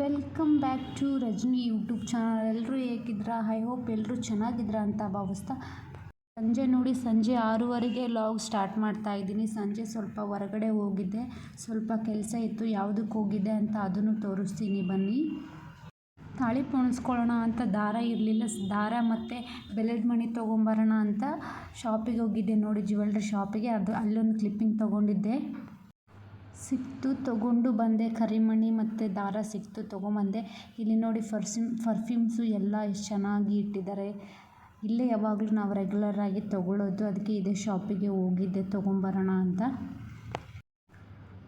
Welcome back to Rajini YouTube channel ಎಲ್ಲರೂ ಹೇಗಿದ್ರಾ I hope ಎಲ್ಲರೂ ಚೆನ್ನಾಗಿದ್ರಾ ಅಂತ ಭಾವಿಸ್ತಾ ಸಂಜೆ ನೋಡಿ ಸಂಜೆ ಆರೂವರೆಗೆ ಲಾಗ್ ಸ್ಟಾರ್ಟ್ ಮಾಡ್ತಾ ಇದ್ದೀನಿ ಸಂಜೆ ಸ್ವಲ್ಪ ಹೊರಗಡೆ ಹೋಗಿದ್ದೆ ಸ್ವಲ್ಪ ಕೆಲಸ ಇತ್ತು ಯಾವುದಕ್ಕೆ ಹೋಗಿದ್ದೆ ಅಂತ ಅದನ್ನು ತೋರಿಸ್ತೀನಿ ಬನ್ನಿ ತಾಳಿ ಪೋಣಿಸ್ಕೊಳ್ಳೋಣ ಅಂತ ದಾರ ಇರಲಿಲ್ಲ ದಾರ ಮತ್ತು ಬೆಲೆದ ಮಣಿ ತೊಗೊಂಬರೋಣ ಅಂತ ಶಾಪಿಗೆ ಹೋಗಿದ್ದೆ ನೋಡಿ ಜ್ಯುವೆಲ್ರಿ ಶಾಪಿಗೆ ಅದು ಅಲ್ಲೊಂದು ಕ್ಲಿಪ್ಪಿಂಗ್ ತೊಗೊಂಡಿದ್ದೆ ಸಿಕ್ತು ತೊಗೊಂಡು ಬಂದೆ ಕರಿಮಣಿ ಮತ್ತು ದಾರ ಸಿಕ್ತು ತೊಗೊಂಬಂದೆ ಇಲ್ಲಿ ನೋಡಿ ಫರ್ಸಿಮ್ ಫರ್ಫ್ಯೂಮ್ಸು ಎಲ್ಲ ಎಷ್ಟು ಚೆನ್ನಾಗಿ ಇಟ್ಟಿದ್ದಾರೆ ಇಲ್ಲೇ ಯಾವಾಗಲೂ ನಾವು ರೆಗ್ಯುಲರಾಗಿ ತಗೊಳ್ಳೋದು ಅದಕ್ಕೆ ಇದೇ ಶಾಪಿಗೆ ಹೋಗಿದ್ದೆ ತೊಗೊಂಬರೋಣ ಅಂತ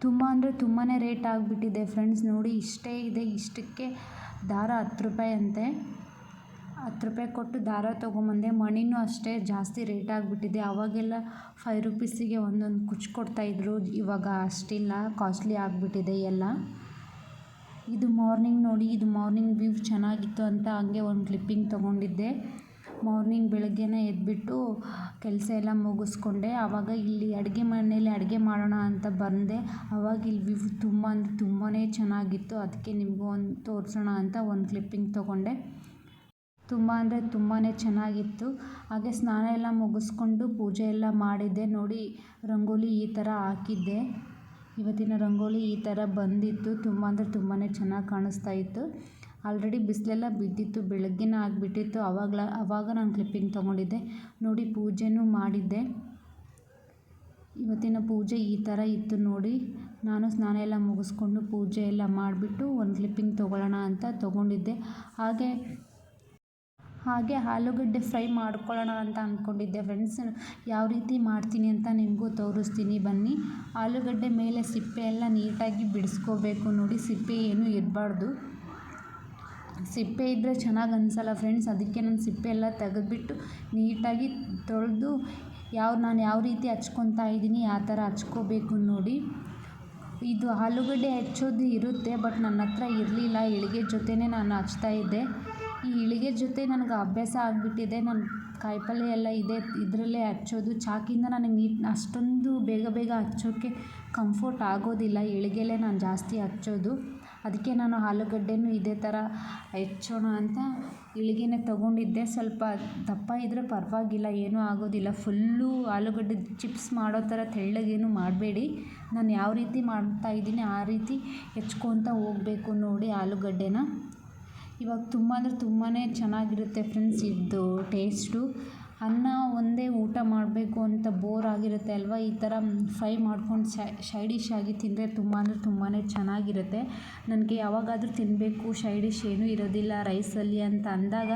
ತುಂಬ ಅಂದರೆ ತುಂಬಾ ರೇಟ್ ಆಗಿಬಿಟ್ಟಿದೆ ಫ್ರೆಂಡ್ಸ್ ನೋಡಿ ಇಷ್ಟೇ ಇದೆ ಇಷ್ಟಕ್ಕೆ ದಾರ ಹತ್ತು ರೂಪಾಯಿ ಅಂತೆ ಹತ್ತು ರೂಪಾಯಿ ಕೊಟ್ಟು ದಾರ ತೊಗೊಂಬಂದೆ ಮಣಿನೂ ಅಷ್ಟೇ ಜಾಸ್ತಿ ರೇಟ್ ಆಗಿಬಿಟ್ಟಿದೆ ಆವಾಗೆಲ್ಲ ಫೈವ್ ರುಪೀಸಿಗೆ ಒಂದೊಂದು ಕುಚ್ಚು ಕೊಡ್ತಾಯಿದ್ರು ಇವಾಗ ಅಷ್ಟಿಲ್ಲ ಕಾಸ್ಟ್ಲಿ ಆಗಿಬಿಟ್ಟಿದೆ ಎಲ್ಲ ಇದು ಮಾರ್ನಿಂಗ್ ನೋಡಿ ಇದು ಮಾರ್ನಿಂಗ್ ವ್ಯೂ ಚೆನ್ನಾಗಿತ್ತು ಅಂತ ಹಂಗೆ ಒಂದು ಕ್ಲಿಪ್ಪಿಂಗ್ ತೊಗೊಂಡಿದ್ದೆ ಮಾರ್ನಿಂಗ್ ಬೆಳಗ್ಗೆನೇ ಎದ್ಬಿಟ್ಟು ಕೆಲಸ ಎಲ್ಲ ಮುಗಿಸ್ಕೊಂಡೆ ಆವಾಗ ಇಲ್ಲಿ ಅಡುಗೆ ಮನೆಯಲ್ಲಿ ಅಡುಗೆ ಮಾಡೋಣ ಅಂತ ಬಂದೆ ಆವಾಗ ಇಲ್ಲಿ ವ್ಯೂ ತುಂಬ ಅಂದರೆ ತುಂಬಾ ಚೆನ್ನಾಗಿತ್ತು ಅದಕ್ಕೆ ನಿಮಗೂ ಒಂದು ತೋರಿಸೋಣ ಅಂತ ಒಂದು ಕ್ಲಿಪ್ಪಿಂಗ್ ತೊಗೊಂಡೆ ತುಂಬ ಅಂದರೆ ತುಂಬಾ ಚೆನ್ನಾಗಿತ್ತು ಹಾಗೆ ಸ್ನಾನ ಎಲ್ಲ ಮುಗಿಸ್ಕೊಂಡು ಪೂಜೆ ಎಲ್ಲ ಮಾಡಿದ್ದೆ ನೋಡಿ ರಂಗೋಲಿ ಈ ಥರ ಹಾಕಿದ್ದೆ ಇವತ್ತಿನ ರಂಗೋಲಿ ಈ ಥರ ಬಂದಿತ್ತು ತುಂಬ ಅಂದರೆ ತುಂಬಾ ಚೆನ್ನಾಗಿ ಕಾಣಿಸ್ತಾ ಇತ್ತು ಆಲ್ರೆಡಿ ಬಿಸಿಲೆಲ್ಲ ಬಿದ್ದಿತ್ತು ಬೆಳಗ್ಗೆ ಆಗಿಬಿಟ್ಟಿತ್ತು ಆವಾಗಲ ಅವಾಗ ನಾನು ಕ್ಲಿಪ್ಪಿಂಗ್ ತೊಗೊಂಡಿದ್ದೆ ನೋಡಿ ಪೂಜೆನೂ ಮಾಡಿದ್ದೆ ಇವತ್ತಿನ ಪೂಜೆ ಈ ಥರ ಇತ್ತು ನೋಡಿ ನಾನು ಸ್ನಾನ ಎಲ್ಲ ಮುಗಿಸ್ಕೊಂಡು ಪೂಜೆ ಎಲ್ಲ ಮಾಡಿಬಿಟ್ಟು ಒಂದು ಕ್ಲಿಪ್ಪಿಂಗ್ ತೊಗೊಳ್ಳೋಣ ಅಂತ ತೊಗೊಂಡಿದ್ದೆ ಹಾಗೆ ಹಾಗೆ ಆಲೂಗಡ್ಡೆ ಫ್ರೈ ಮಾಡ್ಕೊಳ್ಳೋಣ ಅಂತ ಅಂದ್ಕೊಂಡಿದ್ದೆ ಫ್ರೆಂಡ್ಸ್ ಯಾವ ರೀತಿ ಮಾಡ್ತೀನಿ ಅಂತ ನಿಮಗೂ ತೋರಿಸ್ತೀನಿ ಬನ್ನಿ ಆಲೂಗಡ್ಡೆ ಮೇಲೆ ಸಿಪ್ಪೆ ಎಲ್ಲ ನೀಟಾಗಿ ಬಿಡಿಸ್ಕೋಬೇಕು ನೋಡಿ ಸಿಪ್ಪೆ ಏನೂ ಇರಬಾರ್ದು ಸಿಪ್ಪೆ ಇದ್ದರೆ ಚೆನ್ನಾಗಿ ಅನಿಸಲ್ಲ ಫ್ರೆಂಡ್ಸ್ ಅದಕ್ಕೆ ನಾನು ಸಿಪ್ಪೆ ಎಲ್ಲ ತೆಗೆದ್ಬಿಟ್ಟು ನೀಟಾಗಿ ತೊಳೆದು ಯಾವ ನಾನು ಯಾವ ರೀತಿ ಹಚ್ಕೊತಾ ಇದ್ದೀನಿ ಆ ಥರ ಹಚ್ಕೋಬೇಕು ನೋಡಿ ಇದು ಆಲೂಗಡ್ಡೆ ಹೆಚ್ಚೋದು ಇರುತ್ತೆ ಬಟ್ ನನ್ನ ಹತ್ರ ಇರಲಿಲ್ಲ ಎಳಿಗೆ ಜೊತೆನೇ ನಾನು ಹಚ್ತಾ ಇದ್ದೆ ಇಳಿಗೆ ಜೊತೆ ನನಗೆ ಅಭ್ಯಾಸ ಆಗಿಬಿಟ್ಟಿದೆ ನನ್ನ ಕಾಯಿಪಲ್ಲೆ ಎಲ್ಲ ಇದೆ ಇದರಲ್ಲೇ ಹಚ್ಚೋದು ಚಾಕಿಂದ ನನಗೆ ಅಷ್ಟೊಂದು ಬೇಗ ಬೇಗ ಹಚ್ಚೋಕ್ಕೆ ಕಂಫರ್ಟ್ ಆಗೋದಿಲ್ಲ ಇಳಿಗೆಲೇ ನಾನು ಜಾಸ್ತಿ ಹಚ್ಚೋದು ಅದಕ್ಕೆ ನಾನು ಆಲೂಗಡ್ಡೆನೂ ಇದೇ ಥರ ಹೆಚ್ಚೋಣ ಅಂತ ಇಳಿಗೆನೇ ತಗೊಂಡಿದ್ದೆ ಸ್ವಲ್ಪ ದಪ್ಪ ಇದ್ದರೆ ಪರವಾಗಿಲ್ಲ ಏನೂ ಆಗೋದಿಲ್ಲ ಫುಲ್ಲು ಆಲೂಗಡ್ಡೆ ಚಿಪ್ಸ್ ಮಾಡೋ ಥರ ತೆಳ್ಳಗೇನು ಮಾಡಬೇಡಿ ನಾನು ಯಾವ ರೀತಿ ಮಾಡ್ತಾ ಇದ್ದೀನಿ ಆ ರೀತಿ ಹೆಚ್ಕೊತ ಹೋಗಬೇಕು ನೋಡಿ ಆಲೂಗಡ್ಡೆನ ಇವಾಗ ತುಂಬ ಅಂದರೆ ತುಂಬಾ ಚೆನ್ನಾಗಿರುತ್ತೆ ಫ್ರೆಂಡ್ಸ್ ಇದು ಟೇಸ್ಟು ಅನ್ನ ಒಂದೇ ಊಟ ಮಾಡಬೇಕು ಅಂತ ಬೋರ್ ಆಗಿರುತ್ತೆ ಅಲ್ವಾ ಈ ಥರ ಫ್ರೈ ಮಾಡ್ಕೊಂಡು ಶೈಡಿಶ್ ಡಿಶ್ ಆಗಿ ತಿಂದರೆ ತುಂಬ ಅಂದರೆ ತುಂಬಾ ಚೆನ್ನಾಗಿರುತ್ತೆ ನನಗೆ ಯಾವಾಗಾದರೂ ತಿನ್ನಬೇಕು ಶೈಡಿಶ್ ಡಿಶ್ ಏನೂ ಇರೋದಿಲ್ಲ ರೈಸಲ್ಲಿ ಅಂತ ಅಂದಾಗ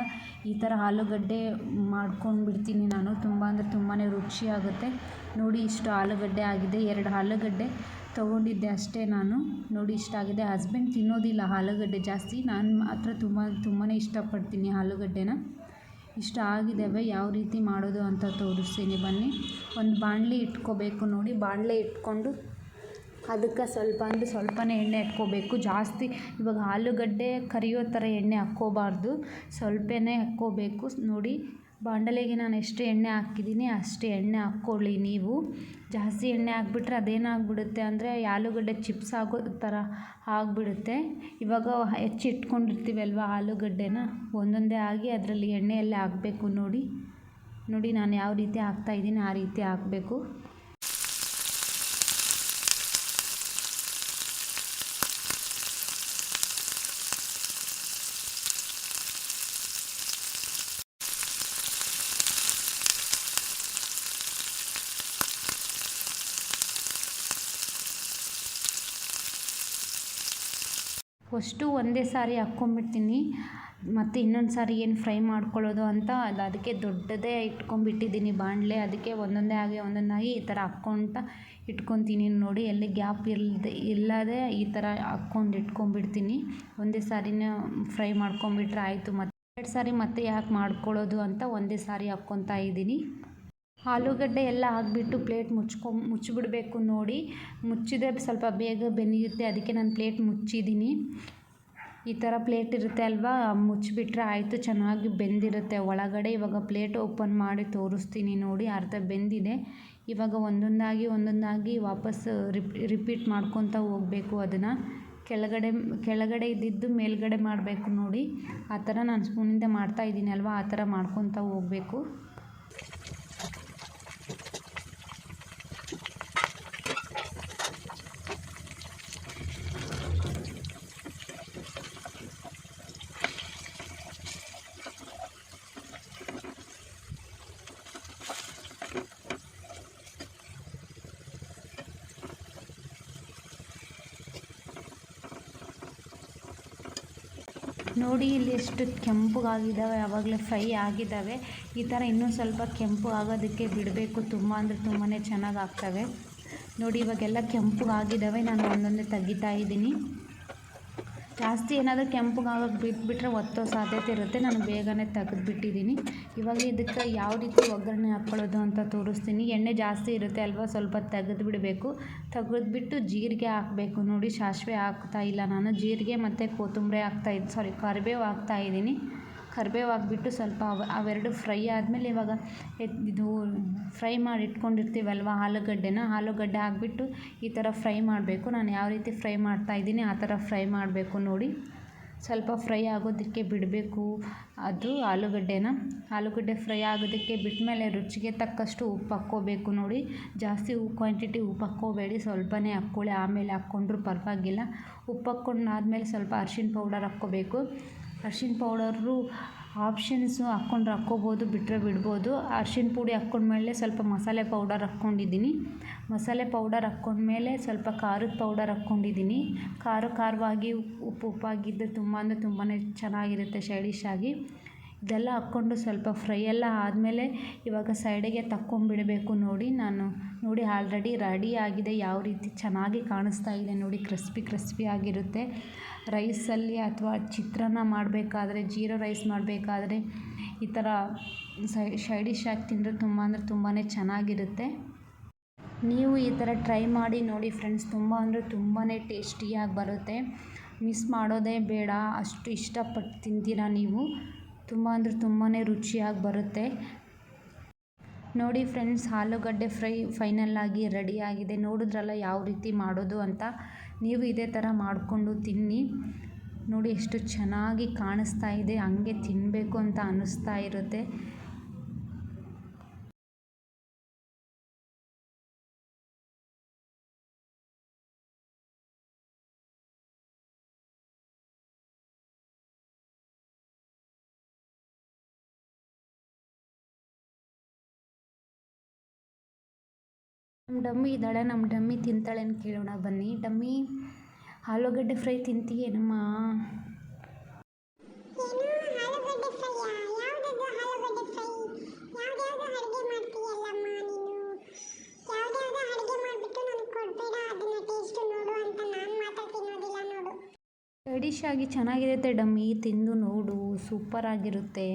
ಈ ಥರ ಆಲೂಗಡ್ಡೆ ಮಾಡ್ಕೊಂಡು ಬಿಡ್ತೀನಿ ನಾನು ತುಂಬ ಅಂದರೆ ತುಂಬಾ ರುಚಿಯಾಗುತ್ತೆ ನೋಡಿ ಇಷ್ಟು ಆಲೂಗಡ್ಡೆ ಆಗಿದೆ ಎರಡು ಆಲೂಗಡ್ಡೆ ತೊಗೊಂಡಿದ್ದೆ ಅಷ್ಟೇ ನಾನು ನೋಡಿ ಇಷ್ಟ ಆಗಿದೆ ಹಸ್ಬೆಂಡ್ ತಿನ್ನೋದಿಲ್ಲ ಆಲೂಗಡ್ಡೆ ಜಾಸ್ತಿ ನಾನು ಮಾತ್ರ ತುಂಬ ತುಂಬಾ ಇಷ್ಟಪಡ್ತೀನಿ ಆಲೂಗಡ್ಡೆನ ಇಷ್ಟ ಆಗಿದ್ದಾವೆ ಯಾವ ರೀತಿ ಮಾಡೋದು ಅಂತ ತೋರಿಸ್ತೀನಿ ಬನ್ನಿ ಒಂದು ಬಾಣಲೆ ಇಟ್ಕೋಬೇಕು ನೋಡಿ ಬಾಣಲೆ ಇಟ್ಕೊಂಡು ಅದಕ್ಕೆ ಸ್ವಲ್ಪ ಅಂದರೆ ಸ್ವಲ್ಪನೇ ಎಣ್ಣೆ ಹಾಕ್ಕೋಬೇಕು ಜಾಸ್ತಿ ಇವಾಗ ಆಲೂಗಡ್ಡೆ ಕರಿಯೋ ಥರ ಎಣ್ಣೆ ಹಾಕ್ಕೋಬಾರ್ದು ಸ್ವಲ್ಪನೇ ಹಾಕ್ಕೋಬೇಕು ನೋಡಿ ಬಾಂಡಲೆಗೆ ನಾನು ಎಷ್ಟು ಎಣ್ಣೆ ಹಾಕಿದ್ದೀನಿ ಅಷ್ಟೇ ಎಣ್ಣೆ ಹಾಕ್ಕೊಳ್ಳಿ ನೀವು ಜಾಸ್ತಿ ಎಣ್ಣೆ ಹಾಕ್ಬಿಟ್ರೆ ಅದೇನಾಗ್ಬಿಡುತ್ತೆ ಅಂದರೆ ಆಲೂಗಡ್ಡೆ ಚಿಪ್ಸ್ ಆಗೋ ಥರ ಆಗಿಬಿಡುತ್ತೆ ಇವಾಗ ಹೆಚ್ಚಿಟ್ಕೊಂಡಿರ್ತೀವಲ್ವ ಆಲೂಗಡ್ಡೆನ ಒಂದೊಂದೇ ಆಗಿ ಅದರಲ್ಲಿ ಎಣ್ಣೆಯಲ್ಲೇ ಹಾಕಬೇಕು ನೋಡಿ ನೋಡಿ ನಾನು ಯಾವ ರೀತಿ ಹಾಕ್ತಾಯಿದ್ದೀನಿ ಆ ರೀತಿ ಹಾಕಬೇಕು ಫಸ್ಟು ಒಂದೇ ಸಾರಿ ಹಾಕ್ಕೊಂಬಿಡ್ತೀನಿ ಮತ್ತು ಇನ್ನೊಂದು ಸಾರಿ ಏನು ಫ್ರೈ ಮಾಡ್ಕೊಳ್ಳೋದು ಅಂತ ಅದು ಅದಕ್ಕೆ ದೊಡ್ಡದೇ ಇಟ್ಕೊಂಡ್ಬಿಟ್ಟಿದ್ದೀನಿ ಬಾಣಲೆ ಅದಕ್ಕೆ ಒಂದೊಂದೇ ಹಾಗೆ ಒಂದೊಂದಾಗಿ ಈ ಥರ ಹಾಕ್ಕೊಂತ ಇಟ್ಕೊತೀನಿ ನೋಡಿ ಎಲ್ಲಿ ಗ್ಯಾಪ್ ಇಲ್ಲದೆ ಇಲ್ಲದೆ ಈ ಥರ ಹಾಕ್ಕೊಂಡು ಇಟ್ಕೊಂಡ್ಬಿಡ್ತೀನಿ ಒಂದೇ ಸಾರಿನೇ ಫ್ರೈ ಮಾಡ್ಕೊಂಬಿಟ್ರೆ ಆಯಿತು ಮತ್ತು ಎರಡು ಸಾರಿ ಮತ್ತೆ ಯಾಕೆ ಮಾಡ್ಕೊಳ್ಳೋದು ಅಂತ ಒಂದೇ ಸಾರಿ ಹಾಕ್ಕೊತಾ ಇದ್ದೀನಿ ಆಲೂಗಡ್ಡೆ ಎಲ್ಲ ಹಾಕಿಬಿಟ್ಟು ಪ್ಲೇಟ್ ಮುಚ್ಕೊ ಮುಚ್ಚಿಬಿಡಬೇಕು ನೋಡಿ ಮುಚ್ಚಿದರೆ ಸ್ವಲ್ಪ ಬೇಗ ಬೆಂದಿರುತ್ತೆ ಅದಕ್ಕೆ ನಾನು ಪ್ಲೇಟ್ ಮುಚ್ಚಿದ್ದೀನಿ ಈ ಥರ ಪ್ಲೇಟ್ ಇರುತ್ತೆ ಅಲ್ವಾ ಮುಚ್ಚಿಬಿಟ್ರೆ ಆಯಿತು ಚೆನ್ನಾಗಿ ಬೆಂದಿರುತ್ತೆ ಒಳಗಡೆ ಇವಾಗ ಪ್ಲೇಟ್ ಓಪನ್ ಮಾಡಿ ತೋರಿಸ್ತೀನಿ ನೋಡಿ ಅರ್ಧ ಬೆಂದಿದೆ ಇವಾಗ ಒಂದೊಂದಾಗಿ ಒಂದೊಂದಾಗಿ ವಾಪಸ್ ರಿಪೀಟ್ ಮಾಡ್ಕೊತಾ ಹೋಗಬೇಕು ಅದನ್ನು ಕೆಳಗಡೆ ಕೆಳಗಡೆ ಇದ್ದಿದ್ದು ಮೇಲ್ಗಡೆ ಮಾಡಬೇಕು ನೋಡಿ ಆ ಥರ ನಾನು ಸ್ಪೂನಿಂದ ಮಾಡ್ತಾ ಇದ್ದೀನಿ ಅಲ್ವಾ ಆ ಥರ ಮಾಡ್ಕೊತಾ ಹೋಗಬೇಕು ನೋಡಿ ಇಲ್ಲಿ ಎಷ್ಟು ಕೆಂಪುಗಾಗಿದ್ದಾವೆ ಆವಾಗಲೇ ಫ್ರೈ ಆಗಿದ್ದಾವೆ ಈ ಥರ ಇನ್ನೂ ಸ್ವಲ್ಪ ಕೆಂಪು ಆಗೋದಕ್ಕೆ ಬಿಡಬೇಕು ತುಂಬ ಅಂದರೆ ತುಂಬಾ ಚೆನ್ನಾಗಿ ನೋಡಿ ಇವಾಗೆಲ್ಲ ಕೆಂಪುಗಾಗಿದ್ದಾವೆ ನಾನು ಒಂದೊಂದೇ ತೆಗಿತಾ ಇದ್ದೀನಿ ಜಾಸ್ತಿ ಏನಾದರೂ ಕೆಂಪಗಾಗ ಬಿಟ್ಬಿಟ್ರೆ ಒತ್ತೋ ಸಾಧ್ಯತೆ ಇರುತ್ತೆ ನಾನು ಬೇಗನೆ ತೆಗೆದ್ಬಿಟ್ಟಿದ್ದೀನಿ ಇವಾಗ ಇದಕ್ಕೆ ಯಾವ ರೀತಿ ಒಗ್ಗರಣೆ ಹಾಕ್ಕೊಳ್ಳೋದು ಅಂತ ತೋರಿಸ್ತೀನಿ ಎಣ್ಣೆ ಜಾಸ್ತಿ ಇರುತ್ತೆ ಅಲ್ವಾ ಸ್ವಲ್ಪ ಬಿಡಬೇಕು ತೆಗೆದ್ಬಿಟ್ಟು ಜೀರಿಗೆ ಹಾಕಬೇಕು ನೋಡಿ ಸಾಸಿವೆ ಹಾಕ್ತಾ ಇಲ್ಲ ನಾನು ಜೀರಿಗೆ ಮತ್ತು ಕೊತ್ತಂಬರಿ ಹಾಕ್ತಾ ಸಾರಿ ಕರಿಬೇವು ಹಾಕ್ತಾ ಇದ್ದೀನಿ ಕರ್ಬೇವು ಹಾಕ್ಬಿಟ್ಟು ಸ್ವಲ್ಪ ಅವೆರಡು ಫ್ರೈ ಆದಮೇಲೆ ಇವಾಗ ಇದು ಫ್ರೈ ಮಾಡಿ ಇಟ್ಕೊಂಡಿರ್ತೀವಲ್ವ ಆಲೂಗಡ್ಡೆನ ಆಲೂಗಡ್ಡೆ ಹಾಕ್ಬಿಟ್ಟು ಈ ಥರ ಫ್ರೈ ಮಾಡಬೇಕು ನಾನು ಯಾವ ರೀತಿ ಫ್ರೈ ಮಾಡ್ತಾಯಿದ್ದೀನಿ ಆ ಥರ ಫ್ರೈ ಮಾಡಬೇಕು ನೋಡಿ ಸ್ವಲ್ಪ ಫ್ರೈ ಆಗೋದಕ್ಕೆ ಬಿಡಬೇಕು ಅದು ಆಲೂಗಡ್ಡೆನ ಆಲೂಗಡ್ಡೆ ಫ್ರೈ ಆಗೋದಕ್ಕೆ ಬಿಟ್ಟಮೇಲೆ ರುಚಿಗೆ ತಕ್ಕಷ್ಟು ಉಪ್ಪು ಹಾಕ್ಕೋಬೇಕು ನೋಡಿ ಜಾಸ್ತಿ ಕ್ವಾಂಟಿಟಿ ಉಪ್ಪು ಹಾಕ್ಕೋಬೇಡಿ ಸ್ವಲ್ಪನೇ ಹಾಕ್ಕೊಳ್ಳಿ ಆಮೇಲೆ ಹಾಕ್ಕೊಂಡ್ರೂ ಪರವಾಗಿಲ್ಲ ಉಪ್ಪು ಹಾಕ್ಕೊಂಡಾದ್ಮೇಲೆ ಸ್ವಲ್ಪ ಅರ್ಶಿಣ ಪೌಡರ್ ಹಾಕ್ಕೋಬೇಕು ಅರ್ಶಿನ ಪೌಡರು ಆಪ್ಷನ್ಸು ಹಾಕ್ಕೊಂಡ್ರೆ ಹಾಕ್ಕೋಬೋದು ಬಿಟ್ಟರೆ ಬಿಡ್ಬೋದು ಅರ್ಶಿನ ಪುಡಿ ಹಾಕ್ಕೊಂಡ್ಮೇಲೆ ಸ್ವಲ್ಪ ಮಸಾಲೆ ಪೌಡರ್ ಹಾಕ್ಕೊಂಡಿದ್ದೀನಿ ಮಸಾಲೆ ಪೌಡರ್ ಹಾಕ್ಕೊಂಡ್ಮೇಲೆ ಸ್ವಲ್ಪ ಖಾರದ ಪೌಡರ್ ಹಾಕ್ಕೊಂಡಿದ್ದೀನಿ ಖಾರ ಖಾರವಾಗಿ ಉಪ್ಪು ಉಪ್ಪಾಗಿದ್ದು ತುಂಬ ಅಂದರೆ ತುಂಬಾ ಚೆನ್ನಾಗಿರುತ್ತೆ ಸ್ಟೈಲಿಶ್ ಆಗಿ ಇದೆಲ್ಲ ಹಾಕ್ಕೊಂಡು ಸ್ವಲ್ಪ ಫ್ರೈ ಎಲ್ಲ ಆದಮೇಲೆ ಇವಾಗ ಸೈಡಿಗೆ ತಕ್ಕೊಂಬಿಡಬೇಕು ನೋಡಿ ನಾನು ನೋಡಿ ಆಲ್ರೆಡಿ ರೆಡಿ ಆಗಿದೆ ಯಾವ ರೀತಿ ಚೆನ್ನಾಗಿ ಕಾಣಿಸ್ತಾ ಇದೆ ನೋಡಿ ಕ್ರಿಸ್ಪಿ ಕ್ರಿಸ್ಪಿ ಆಗಿರುತ್ತೆ ರೈಸಲ್ಲಿ ಅಥವಾ ಚಿತ್ರಾನ್ನ ಮಾಡಬೇಕಾದ್ರೆ ಜೀರೋ ರೈಸ್ ಮಾಡಬೇಕಾದ್ರೆ ಈ ಥರ ಸೈ ಸೈಡಿಶ್ ಹಾಕಿ ತಿಂದರೆ ತುಂಬ ಅಂದರೆ ತುಂಬಾ ಚೆನ್ನಾಗಿರುತ್ತೆ ನೀವು ಈ ಥರ ಟ್ರೈ ಮಾಡಿ ನೋಡಿ ಫ್ರೆಂಡ್ಸ್ ತುಂಬ ಅಂದರೆ ತುಂಬಾ ಟೇಸ್ಟಿಯಾಗಿ ಬರುತ್ತೆ ಮಿಸ್ ಮಾಡೋದೇ ಬೇಡ ಅಷ್ಟು ಇಷ್ಟಪಟ್ಟು ತಿಂತೀರಾ ನೀವು ತುಂಬ ಅಂದರೆ ತುಂಬಾ ರುಚಿಯಾಗಿ ಬರುತ್ತೆ ನೋಡಿ ಫ್ರೆಂಡ್ಸ್ ಆಲೂಗಡ್ಡೆ ಫ್ರೈ ಫೈನಲ್ ಆಗಿ ರೆಡಿಯಾಗಿದೆ ನೋಡಿದ್ರಲ್ಲ ಯಾವ ರೀತಿ ಮಾಡೋದು ಅಂತ ನೀವು ಇದೇ ಥರ ಮಾಡಿಕೊಂಡು ತಿನ್ನಿ ನೋಡಿ ಎಷ್ಟು ಚೆನ್ನಾಗಿ ಕಾಣಿಸ್ತಾ ಇದೆ ಹಂಗೆ ತಿನ್ನಬೇಕು ಅಂತ ಅನ್ನಿಸ್ತಾ ಇರುತ್ತೆ ನಮ್ಮ ಡಮ್ಮಿ ಇದ್ದಾಳೆ ನಮ್ಮ ಡಮ್ಮಿ ತಿಂತಾಳೆ ಅಂತ ಕೇಳೋಣ ಬನ್ನಿ ಡಮ್ಮಿ ಆಲೂಗಡ್ಡೆ ಫ್ರೈ ತಿಂತೀಯೇನಮ್ಮ ಡಿಶ್ ಆಗಿ ಚೆನ್ನಾಗಿರುತ್ತೆ ಡಮ್ಮಿ ತಿಂದು ನೋಡು ಸೂಪರ್ ಆಗಿರುತ್ತೆ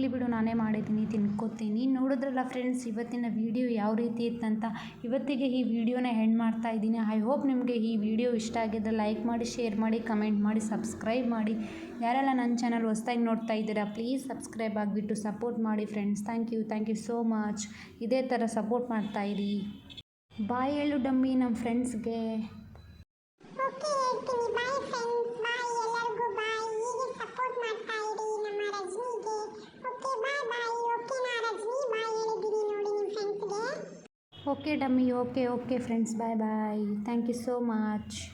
ಹೋಗಲಿ ಬಿಡು ನಾನೇ ಮಾಡಿದ್ದೀನಿ ತಿನ್ಕೋತೀನಿ ನೋಡಿದ್ರಲ್ಲ ಫ್ರೆಂಡ್ಸ್ ಇವತ್ತಿನ ವೀಡಿಯೋ ಯಾವ ರೀತಿ ಇತ್ತಂತ ಇವತ್ತಿಗೆ ಈ ವಿಡಿಯೋನ ಹೆಂಡ್ ಮಾಡ್ತಾ ಇದ್ದೀನಿ ಐ ಹೋಪ್ ನಿಮಗೆ ಈ ವಿಡಿಯೋ ಇಷ್ಟ ಆಗಿದ್ರೆ ಲೈಕ್ ಮಾಡಿ ಶೇರ್ ಮಾಡಿ ಕಮೆಂಟ್ ಮಾಡಿ ಸಬ್ಸ್ಕ್ರೈಬ್ ಮಾಡಿ ಯಾರೆಲ್ಲ ನನ್ನ ಚಾನಲ್ ಹೊಸ್ದಾಗಿ ನೋಡ್ತಾ ಇದ್ದೀರಾ ಪ್ಲೀಸ್ ಸಬ್ಸ್ಕ್ರೈಬ್ ಆಗಿಬಿಟ್ಟು ಸಪೋರ್ಟ್ ಮಾಡಿ friends thank you thank you so much ಇದೇ ಥರ ಸಪೋರ್ಟ್ ಮಾಡ್ತಾಯಿರಿ ಬಾಯ್ ಹೇಳು ಡಮ್ಮಿ ನಮ್ಮ ಫ್ರೆಂಡ್ಸ್ಗೆ Okay, dummy. Okay, friends. Bye. Thank you so much.